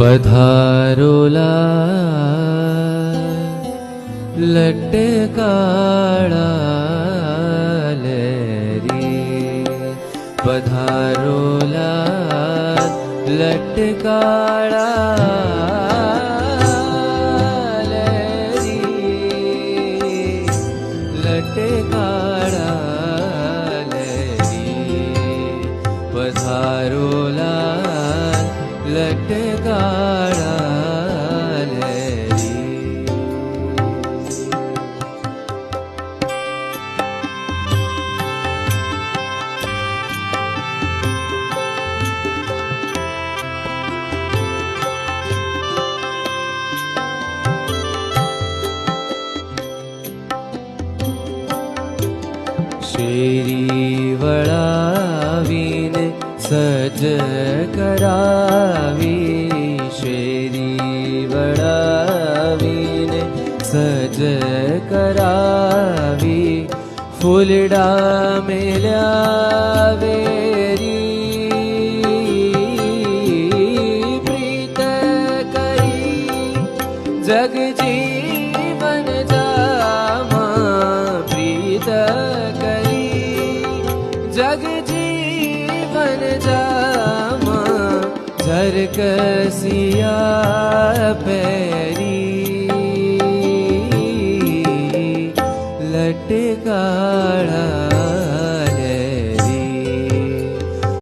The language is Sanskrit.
पधारोला लट्टे री पधारोला लट्टे री लट्टे री पधारोला शेरी वळावीन सज करावी शेरी वळावीन सज करावी फुलडा मेल्या वेरी प्रीत करी जग जीवन जामा प्रीत जीवन जामा झरकसिया पैरी। लटकाळा